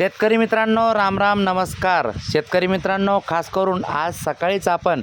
शेतकरी मित्रांनो राम राम नमस्कार. शेतकरी मित्रांनो खास करून आज सकाळीच आपण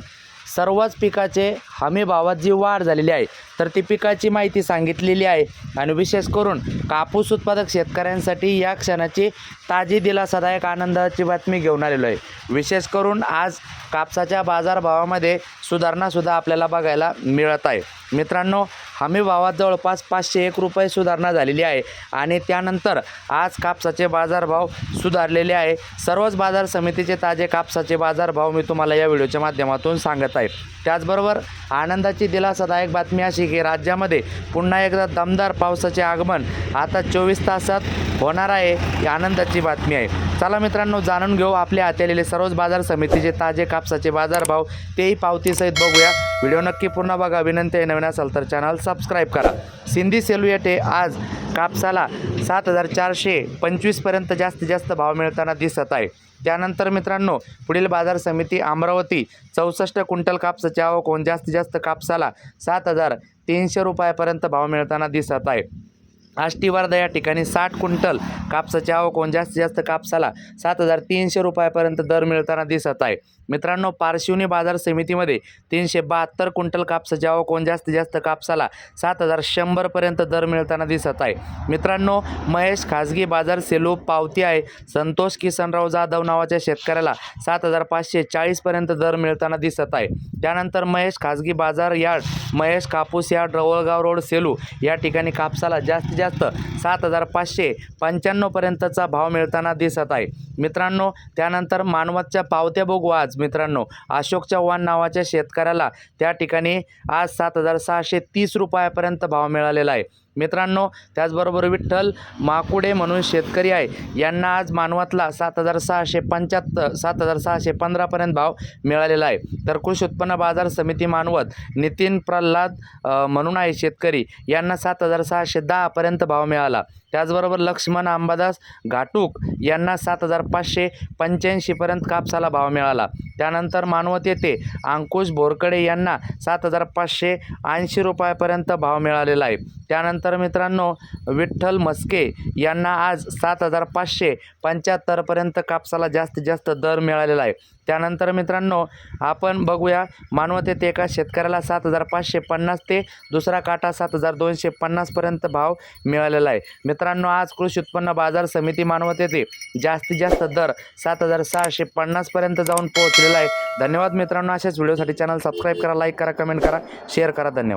सर्वच पिकाचे हमी भावात जी वाढ झालेली आहे तर ती पिकाची माहिती सांगितलेली आहे. आणि विशेष करून कापूस उत्पादक शेतकऱ्यांसाठी या क्षणाची ताजी दिलासादायक आनंदाची बातमी घेऊन आलेलो आहे. विशेष करून आज कापसाच्या बाजारभावामध्ये सुधारणासुद्धा आपल्याला बघायला मिळत आहे. मित्रांनो हमी भावात जवळपास पाचशे एक रुपये सुधारणा झालेली आहे आणि त्यानंतर आज कापसाचे बाजारभाव सुधारलेले आहे. सर्वच बाजार समितीचे ताजे कापसाचे बाजारभाव मी तुम्हाला या व्हिडिओच्या माध्यमातून सांगत आहे. त्याचबरोबर आनंदाची दिलासादायक बातमी अशी की राज्यामध्ये पुन्हा एकदा दमदार पावसाचे आगमन. आता चोवीस तासात होणार आहे ही आनंदाची बातमी आहे. चला मित्रांनो जाणून घेऊ आपल्या हाती आलेले सर्वच बाजार समितीचे ताजे कापसाचे बाजारभाव तेही पावतीसहित बघूया. व्हिडिओ नक्की पूर्ण बघा. विनंती आहे नवीन असाल तर चॅनल सबस्क्राईब करा. सिंधी सेलुएटे आज कापसाला सात हजार चारशे पंचवीसपर्यंत जास्तीत जास्त भाव मिळताना दिसत आहे. त्यानंतर मित्रांनो पुढील बाजार समिती अमरावती चौसष्ट क्विंटल कापसाची आवक होऊन जास्तीत जास्त कापसाला सात हजार तीनशे रुपयापर्यंत भाव मिळताना दिसत आहे. आष्टी वर्धा या ठिकाणी साठ क्विंटल कापसाची आवक होऊन जास्तीत जास्त कापसाला सात हजार तीनशे रुपयापर्यंत दर मिळताना दिसत आहे. मित्रांनो पारशिवनी बाजार समितीमध्ये तीनशे बहात्तर क्विंटल कापसाची आवक होऊन जास्तीत जास्त कापसाला सात हजार शंभरपर्यंत दर मिळताना दिसत आहे. मित्रांनो महेश खाजगी बाजार सेलू पावती आहे. संतोष किसनराव जाधव नावाच्या शेतकऱ्याला सात हजार पाचशे चाळीसपर्यंत दर मिळताना दिसत आहे. त्यानंतर महेश खाजगी बाजार यार्ड महेश कापूस यार्ड रवळगाव रोड सेलू या ठिकाणी कापसाला जास्तीत जास्त सात हजार पाचशे पंच्याण्णवपर्यंतचा भाव मिळताना दिसत आहे. मित्रांनो त्यानंतर मानवतच्या पावत्या बघू आज मित्रांनो. अशोक चव्हाण नावाच्या शेतकऱ्याला त्या ठिकाणी आज सात हजार सहाशे तीस रुपयापर्यंत भाव मिळालेला आहे. मित्रांनो त्याचबरोबर विठ्ठल माकुडे म्हणून शेतकरी आहे. यांना आज मानवतला सात हजार सहाशे पंच्याहत्तर सात हजार सहाशे पंधरापर्यंत भाव मिळालेला आहे. तर कृषी उत्पन्न बाजार समिती मानवत नितीन प्रल्हाद म्हणून आहे शेतकरी. यांना सात हजार सहाशे दहापर्यंत भाव मिळाला. त्याचबरोबर लक्ष्मण अंबादास घाटूक यांना सात हजार पाचशे पंच्याऐंशीपर्यंत कापसाला भाव मिळाला. त्यानंतर मानवत येथे अंकुश बोरकडे यांना सात हजार पाचशे ऐंशी रुपयापर्यंत भाव मिळालेला आहे. त्यानंतर मित्रांनो विठ्ठल मस्के यांना आज सात हजार पाचशे पंच्याहत्तरपर्यंत कापसाला जास्तीत जास्त दर मिळालेला आहे. त्यानंतर मित्रांनो आपण बघूया मानवत येथे एका शेतकऱ्याला सात हजार पाचशे पन्नास ते दुसरा काटा सात हजार दोनशे पन्नासपर्यंत भाव मिळालेला आहे. मित्रांनो आज कृषी उत्पन्न बाजार समिती मानवत येथे जास्तीत जास्त दर सात हजार सहाशे पन्नासपर्यंत जाऊन पोहोचलेला आहे. धन्यवाद मित्रांनो अशाच व्हिडिओसाठी चॅनल सबस्क्राईब करा लाईक करा कमेंट करा शेअर करा. धन्यवाद.